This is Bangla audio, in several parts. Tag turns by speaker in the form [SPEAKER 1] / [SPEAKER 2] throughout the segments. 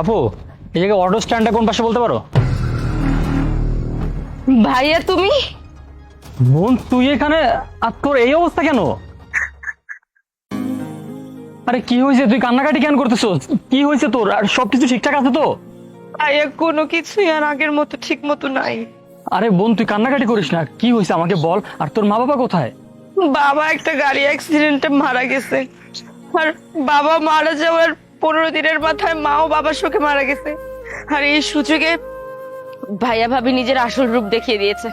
[SPEAKER 1] আপু এই জায়গায় অটো স্ট্যান্ডটা কোন পাশে বলতে পারো?
[SPEAKER 2] ভাইয়া তুমি?
[SPEAKER 1] বোন তুই এখানে আর তোর এই অবস্থা কেন? আরে কি হয়েছে? তুই কান্নাকাটি কেন করতেছো কি হয়েছে তোর? আর সবকিছু ঠিকঠাক আছে তো?
[SPEAKER 2] ভাইয়া কোনো কিছুই আর আগের মতো ঠিক মতো নাই।
[SPEAKER 1] আরে বোন তুই কান্নাকাটি করিস না। কি হয়েছে? আমাকে বল। আর তোর মা বাবা কোথায়?
[SPEAKER 2] বাবা একটা গাড়ি অ্যাক্সিডেন্টে মারা গেছে। আর বাবা মারা যাওয়ার পনেরো দিনের মাথায় মা ও বাবার শোকে মারা গেছে। আর এই সুযোগে ভাইয়া ভাবি নিজের আসল রূপ দেখিয়ে দিয়েছে।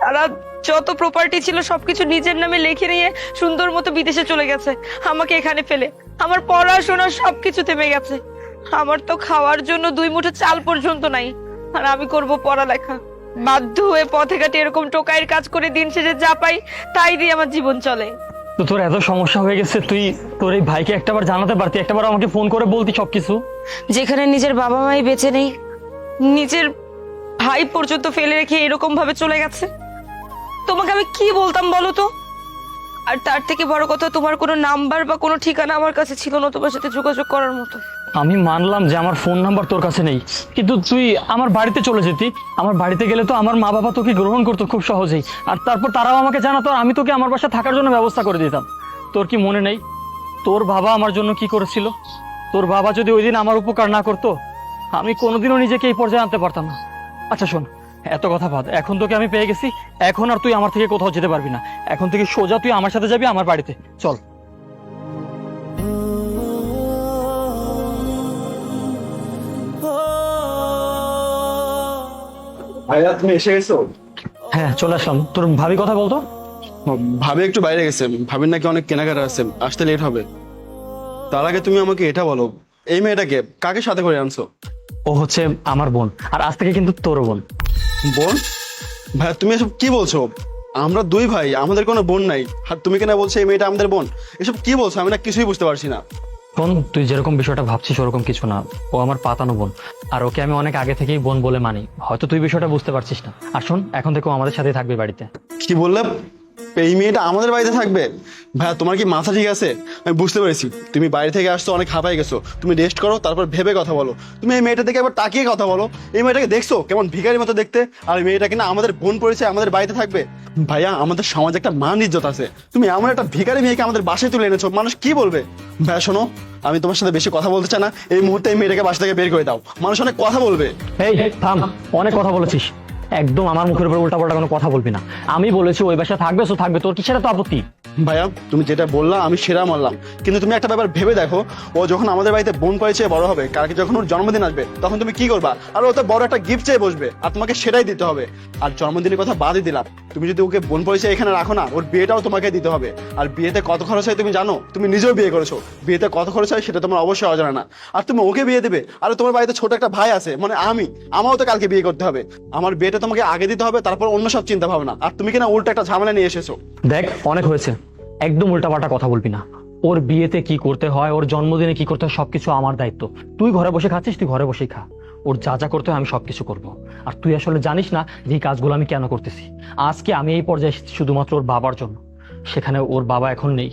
[SPEAKER 2] তারা যত প্রপার্টি ছিল সবকিছু নিজের নামে লিখে নিয়ে সুন্দর মতো বিদেশে চলে গেছে। আমাকে এখানে ফেলে। আমার পড়াশোনা সবকিছু থেমে গেছে। আমার তো খাওয়ার জন্য দুই মুঠো চাল পর্যন্ত নাই। আর আমি করব পড়ালেখা। বাধ্য হয়ে পথে ঘাটে এরকম টোকাইয়ের কাজ করে দিন শেষে যা পাই তাই দিয়ে আমার জীবন চলে।
[SPEAKER 1] তো তোর এত সমস্যা হয়ে গেছে, তুই তোর এই ভাইকে একটাবার জানাতে পারতি, একটাবার আমাকে ফোন করে বলতি সবকিছু।
[SPEAKER 2] যেখানে নিজের বাবা মাই বেঁচে নেই, নিজের ভাই পর্যন্ত ফেলে রেখে এরকম ভাবে চলে গেছে। তোমাকে আমি কি বলতাম বলো তো? আর তার থেকে বড় কথা, তোমার কোনো নাম্বার বা কোনো ঠিকানা আমার কাছে ছিল না তোমার সাথে যোগাযোগ করার মতো।
[SPEAKER 1] আমি মানলাম যে আমার ফোন নাম্বার তোর কাছে নেই। কিন্তু তুই আমার বাড়িতে চলে যেতি। আমার বাড়িতে গেলে তো আমার মা বাবা তোকে গ্রহণ করতো খুব সহজেই। আর তারপর তারাও আমাকে জানাতো, আমি তোকে আমার বাসায় থাকার জন্য ব্যবস্থা করে দিতাম। তোর কি মনে নেই? তোর বাবা আমার জন্য কি করেছিল? তোর বাবা যদি ওই দিন আমার উপকার না করতো, আমি কোনোদিনও নিজেকে এই পর্যায়ে আনতে পারতাম না। আচ্ছা শোন, এত কথা বাদ। এখন তোকে আমি পেয়ে গেছি। এখন আর তুই আমার থেকে কোথাও যেতে পারবি না। এখন থেকে সোজা তুই আমার সাথে যাবি আমার বাড়িতে। চল।
[SPEAKER 3] ভাইয়া তুমি এসে গেছো?
[SPEAKER 1] হ্যাঁ চলে আসলাম। তোর ভাবি কথা বলতো?
[SPEAKER 3] ভাবি একটু বাইরে গেছে। ভাবির নাকি অনেক কেনাকাটা আছে। আসতে লেট হবে। তার আগে তুমি আমাকে এটা বলো এই মেয়েটাকে কাকে সাথে করে আনছো?
[SPEAKER 1] ও হচ্ছে আমার বোন আর আজ থেকে কিন্তু তোর বোন।
[SPEAKER 3] বোন? ভাইয়া তুমি এসব কি বলছো? আমরা দুই ভাই আমাদের কোনো বোন নাই। আর তুমি কেন বলছো এই মেয়েটা আমাদের বোন? এসব কি বলছো? আমি না কিছুই বুঝতে পারছি না।
[SPEAKER 1] বোন তুই যেরকম বিষয়টা ভাবছিস ওরকম কিছু না। ও আমার পাতানো বোন। আর ওকে আমি অনেক আগে থেকেই বোন বলে মানি। হয়তো তুই বিষয়টা বুঝতে পারছিস না। আর শোন, এখন থেকে ও আমাদের সাথেই থাকবে বাড়িতে।
[SPEAKER 3] কি বললে এই মেয়েটা আমাদের বাড়িতে থাকবে? ভাইয়া, তোমার কি মাথা ঠিক আছে? আমি বুঝতে পেরেছি। তুমি বাড়ি থেকে আসছো, অনেক হাঁপাই গেছো। তুমি রেস্ট করো, তারপর ভেবে কথা বলো। তুমি এই মেয়েটা দেখে একবার তাকিয়ে কথা বলো। এই মেয়েটাকে দেখছ? কেমন ভিখারির মতো দেখতে। আর মেয়েটা কিনা আমাদের বোন পড়েছে আমাদের বাড়িতে থাকবে। ভাইয়া, আমাদের সমাজে একটা মান ইজ্জত আছে। তুমি এমন একটা ভিখারি মেয়েকে আমাদের বাসায় তুলে এনেছো। মানুষ কি বলবে? ভাইয়া, শোনো, আমি তোমার সাথে বেশি কথা বলতে চাই না। এই মুহূর্তে এই মেয়েটাকে বাসা থেকে বের করে দাও। মানুষ অনেক কথা বলবে।
[SPEAKER 1] এই, থাম, অনেক কথা বলেছিস। একদম আমার মুখের উপর উল্টা পাল্টা কোনো কথা বলবি না। আমি বলেছি, ওই বাসায় থাকবে, সো থাকবে। তোর কিসের তো আপত্তি?
[SPEAKER 3] ভাইয়া, তুমি যেটা বললা, আমি সেরা মানলাম। কিন্তু তুমি একটা ব্যাপার ভেবে দেখো, ও যখন আমাদের বাড়িতে বোন পাইছে বড় হবে। কালকে যখন ওর জন্মদিন আসবে, তখন তুমি কি করবা? আর ও তো বড় একটা গিফট চেয়ে বসবে। আর তোমাকে সেটাই দিতে হবে। আর জন্মদিনের কথা বাদই দিলাম। তুমি যদি ওকে বোন পরিচয় এখানে রাখো না, ওর বিয়েটাও তোমাকে দিতে হবে। আর বিয়েতে কত খরচ হয় তুমি জানো? তুমি নিজেও বিয়ে করেছ। বিয়েতে কত খরচ হয় সেটা তোমার অবশ্যই অজানা না। আর তুমি ওকে বিয়ে দেবে? আর তোমার বাড়িতে ছোট একটা ভাই আছে মানে আমি আমারও তো কালকে বিয়ে করতে হবে। আমার বিয়েটা তোমাকে আগে দিতে হবে, তারপর অন্য সব চিন্তা ভাবনা আর তুমি কিনা উল্টো একটা ঝামেলা নিয়ে এসেছ।
[SPEAKER 1] দেখ, অনেক হয়েছে। একদম উল্টাপাল্টা কথা বলবি না। ওর বিয়েতে কি করতে হয়, ওর জন্মদিনে কি করতে হয়, সবকিছু আমার দায়িত্ব। তুই ঘরে বসে খাচ্ছিস, তুই ঘরে বসেই খা। ওর যা যা করতে হয় আমি সব কিছু করব। আর তুই আসলে জানিস না যে এই কাজগুলো আমি কেন করতেছি। আজকে আমি এই পর্যায়ে এসেছি শুধুমাত্র ওর বাবার জন্য। সেখানে ওর বাবা এখন নেই।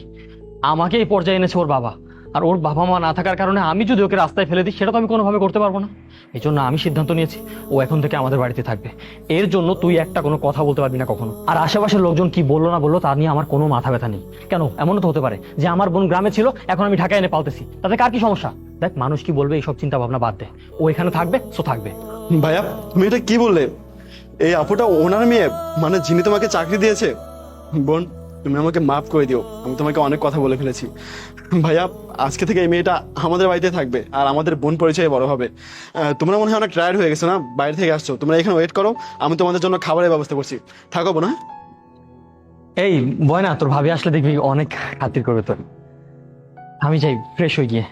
[SPEAKER 1] আমাকে এই পর্যায়ে এনেছে ওর বাবা। আর ওর বাবা মা না থাকার কারণে আমি যদি ওকে রাস্তায় ফেলে দিই, সেটা তো আমি কোনোভাবে করতে পারব না। এই জন্য আমি সিদ্ধান্ত নিয়েছি, ও এখন থেকে আমাদের বাড়িতে থাকবে। এর জন্য তুই একটা কোনো কথা বলতে পারবি না কখনো। আর আশেপাশের লোকজন কি বলল না বলল, তা নিয়ে আমার কোনো মাথা ব্যথা নেই। কেন? এমনও তো হতে পারে যে আমার বোন গ্রামে ছিল, এখন আমি ঢাকায় এনে পালতেছি। তাতে কার কি সমস্যা? দেখ মানুষ কি বলবে এইসব চিন্তা ভাবনা বাদ দে। ও এখানে থাকবে সো থাকবে।
[SPEAKER 3] ভাইয়া তুমি এটা কি বললে? এই আপুটা ওনার মেয়ে মানে যিনি তোমাকে চাকরি দিয়েছে। বোন তুমি আমাকে মাফ করে দিও আমি তোমাকে অনেক কথা বলে ফেলেছি। ভাইয়া আজকে থেকে এই মেয়েটা আমাদের বাড়িতে থাকবে আর আমাদের বোন পরিচয়ে বড় হবে। তোমরা মনে হয় অনেক টায়ার্ড হয়ে গেছো না? বাইরে থেকে আসছো তোমরা এখানে ওয়েট করো আমি তোমাদের জন্য খাবারের ব্যবস্থা করছি। থাকো বোন হ্যাঁ?
[SPEAKER 1] এই বয় না তোর ভাবি আসলে দেখবি অনেক খাতির করবে তোর। আমি যাই ফ্রেশ হয়ে গিয়ে।